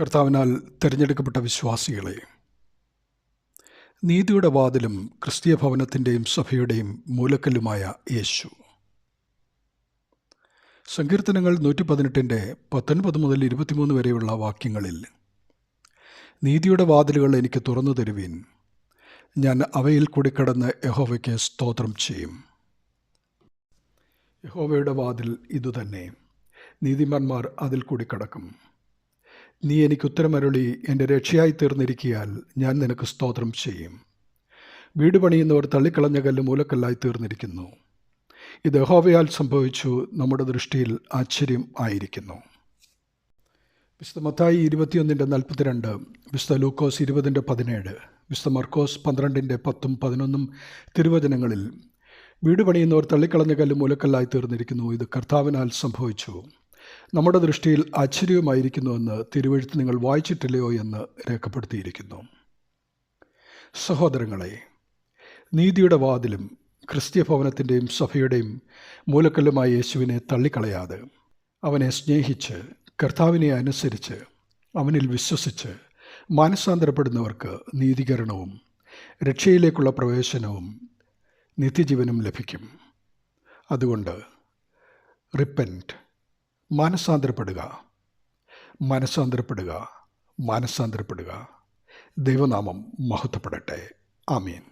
കർത്താവിനാൽ തിരഞ്ഞെടുക്കപ്പെട്ട വിശ്വാസികളെ നീതിയുടെ വാതിലും ക്രിസ്തീയ ഭവനത്തിന്റെയും സഭയുടെയും മൂലക്കല്ലുമായ യേശു. സങ്കീർത്തനങ്ങൾ നൂറ്റി പതിനെട്ടിന്റെ പത്തൊൻപത് മുതൽ ഇരുപത്തിമൂന്ന് വരെയുള്ള വാക്യങ്ങളിൽ നീതിയുടെ വാതിലുകൾ എനിക്ക് തുറന്നു തരുവീൻ ഞാൻ അവയിൽ കൂടി കടന്ന് യഹോവയ്ക്ക് സ്തോത്രം ചെയ്യും. യഹോവയുടെ വാതിൽ ഇതുതന്നെ. നീതിമാന്മാർ അതിൽ കൂടി കടക്കും. നീ എനിക്ക് ഉത്തരമരുളി എന്റെ രക്ഷയായി തീർന്നിരിക്കിയാൽ ഞാൻ നിനക്ക് സ്തോത്രം ചെയ്യും. വീട് പണിയുന്നവർ തള്ളിക്കളഞ്ഞ കല്ല് മൂലക്കല്ലായി തീർന്നിരിക്കുന്നു. ഇത് ഹോവയാൽ സംഭവിച്ചു നമ്മുടെ ദൃഷ്ടിയിൽ ആശ്ചര്യം ആയിരിക്കുന്നു. വിശുദ്ധ മത്തായി ഇരുപത്തിയൊന്നിന്റെ നാൽപ്പത്തിരണ്ട് വിശുദ്ധ ലൂക്കോസ് ഇരുപതിന്റെ പതിനേഴ് വിശുദ്ധ മർക്കോസ് പന്ത്രണ്ടിന്റെ പത്തും പതിനൊന്നും തിരുവചനങ്ങളിൽ വീട് പണിയുന്നവർ തള്ളിക്കളഞ്ഞ കല്ല് മൂലക്കല്ലായി തീർന്നിരിക്കുന്നു ഇത് കർത്താവിനാൽ സംഭവിച്ചു. നമ്മുടെ ദൃഷ്ടിയിൽ ആശ്ചര്യമായിരിക്കുന്നുവെന്ന് തിരുവഴുത്ത് നിങ്ങൾ വായിച്ചിട്ടില്ലയോ എന്ന് രേഖപ്പെടുത്തിയിരിക്കുന്നു. സഹോദരങ്ങളെ നീതിയുടെ വാതിലും ക്രിസ്തീയ ഭവനത്തിന്റെയും സഭയുടെയും മൂലക്കല്ലുമായ യേശുവിനെ തള്ളിക്കളയാതെ അവനെ സ്നേഹിച്ച് കർത്താവിനെ അനുസരിച്ച് അവനിൽ വിശ്വസിച്ച് മാനസാന്തരപ്പെടുന്നവർക്ക് നീതീകരണവും രക്ഷയിലേക്കുള്ള പ്രവേശനവും നിത്യജീവനും ലഭിക്കും. അതുകൊണ്ട് റിപ്പന്റ് മാനസാന്തരപ്പെടുക മനസാന്തരപ്പെടുക മനസാന്തരപ്പെടുക ദൈവനാമം മഹത്വപ്പെടട്ടെ. ആമീൻ.